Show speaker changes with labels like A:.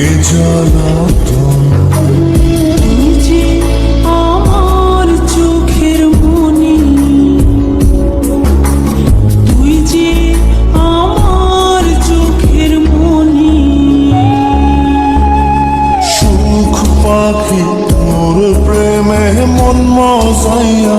A: এ জ্বালাতন
B: আমার চোখের মনি তুই যে আমার চোখের মনি।
A: সুখ পাখি প্রেমে মন মজাইয়া।